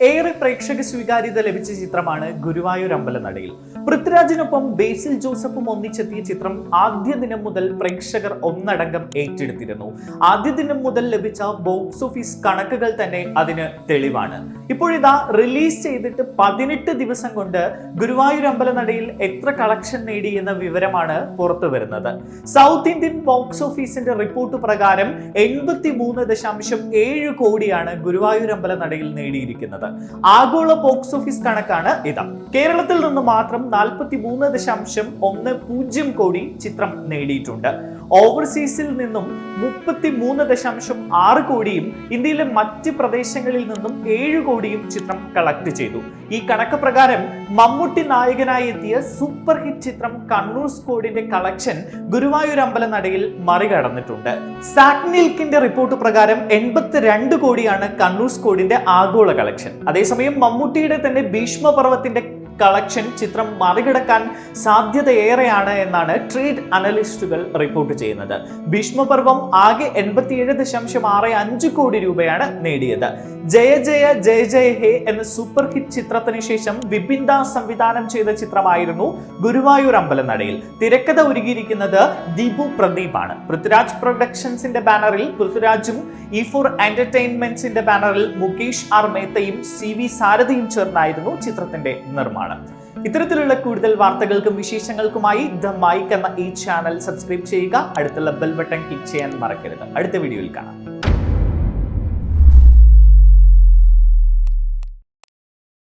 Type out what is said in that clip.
ഏറെ പ്രേക്ഷക സ്വീകാര്യത ലഭിച്ച ചിത്രമാണ് ഗുരുവായൂർ അമ്പലനടയിൽ. പൃഥ്വിരാജിനൊപ്പം ബേസിൽ ജോസഫും ഒന്നിച്ചെത്തിയ ചിത്രം ആദ്യ ദിനം മുതൽ പ്രേക്ഷകർ ഒന്നടങ്കം ഏറ്റെടുത്തിരുന്നു. ആദ്യ ദിനം മുതൽ ലഭിച്ച ബോക്സ് ഓഫീസ് കണക്കുകൾ തന്നെ അതിന് തെളിവാണ്. ഇപ്പോഴിതാ റിലീസ് ചെയ്തിട്ട് പതിനെട്ട് ദിവസം കൊണ്ട് ഗുരുവായൂർ അമ്പലനടയിൽ എത്ര കളക്ഷൻ നേടി എന്ന വിവരമാണ് പുറത്തു വരുന്നത്. സൗത്ത് ഇന്ത്യൻ ബോക്സ് ഓഫീസിന്റെ റിപ്പോർട്ട് പ്രകാരം എൺപത്തി മൂന്ന് ദശാംശം ഏഴ് കോടിയാണ് ഗുരുവായൂർ അമ്പലനടയിൽ നേടിയിരിക്കുന്നത്. ആഗോള ബോക്സ് ഓഫീസ് കണക്കാണ് ഇത്. കേരളത്തിൽ നിന്ന് മാത്രം നാൽപ്പത്തി മൂന്ന് ദശാംശം ഒന്ന് പൂജ്യം കോടി ചിത്രം നേടിയിട്ടുണ്ട്. ഓവർസീസിൽ നിന്നും മുപ്പത്തി മൂന്ന് ദശാംശം ആറ് കോടിയും ഇന്ത്യയിലെ മറ്റ് പ്രദേശങ്ങളിൽ നിന്നും ഏഴ് കോടിയും ചിത്രം കളക്ട് ചെയ്തു. ഈ കണക്ക് പ്രകാരം മമ്മൂട്ടി നായകനായി എത്തിയ സൂപ്പർ ഹിറ്റ് ചിത്രം കണ്ണൂർ സ്കോഡിന്റെ കളക്ഷൻ ഗുരുവായൂർ അമ്പല നടയിൽ മറികടന്നിട്ടുണ്ട്. സാക്നിൽക്കിന്റെ റിപ്പോർട്ട് പ്രകാരം എൺപത്തിരണ്ട് കോടിയാണ് കണ്ണൂർ സ്കോഡിന്റെ ആഗോള കളക്ഷൻ. അതേസമയം മമ്മൂട്ടിയുടെ തന്നെ ഭീഷ്മപർവത്തിന്റെ കളക്ഷൻ ചിത്രം മറികടക്കാൻ സാധ്യതയേറെയാണ് എന്നാണ് ട്രേഡ് അനലിസ്റ്റുകൾ റിപ്പോർട്ട് ചെയ്യുന്നത്. ഭീഷ്മപർവം ആകെ എൺപത്തിയേഴ് ദശാംശം ആറ് അഞ്ച് കോടി രൂപയാണ് നേടിയത്. ജയ ജയ ജയ ജയ ഹേ എന്ന സൂപ്പർ ഹിറ്റ് ചിത്രത്തിന് ശേഷം വിപിൻ ദാസ് സംവിധാനം ചെയ്ത ചിത്രമായിരുന്നു ഗുരുവായൂർ അമ്പലനടയിൽ. തിരക്കഥ ഒരുക്കിയിരിക്കുന്നത് ദീപു പ്രദീപാണ്. പൃഥ്വിരാജ് പ്രൊഡക്ഷൻസിന്റെ ബാനറിൽ പൃഥ്വിരാജും ഇ ഫോർ എന്റർടൈൻമെന്റ്സിന്റെ ബാനറിൽ മുകേഷ് ആർ മേത്തയും സി വി സാരഥിയും ചേർന്നായിരുന്നു ചിത്രത്തിന്റെ നിർമ്മാണം. ഇത്തരത്തിലുള്ള കൂടുതൽ വാർത്തകൾക്കും വിശേഷങ്ങൾക്കുമായി ദ മൈക്ക് എന്ന ഈ ചാനൽ സബ്സ്ക്രൈബ് ചെയ്യുക. അടുത്തുള്ള ബെൽ ബട്ടൺ ക്ലിക്ക് ചെയ്യാൻ മറക്കരുത്. അടുത്ത വീഡിയോയിൽ കാണാം.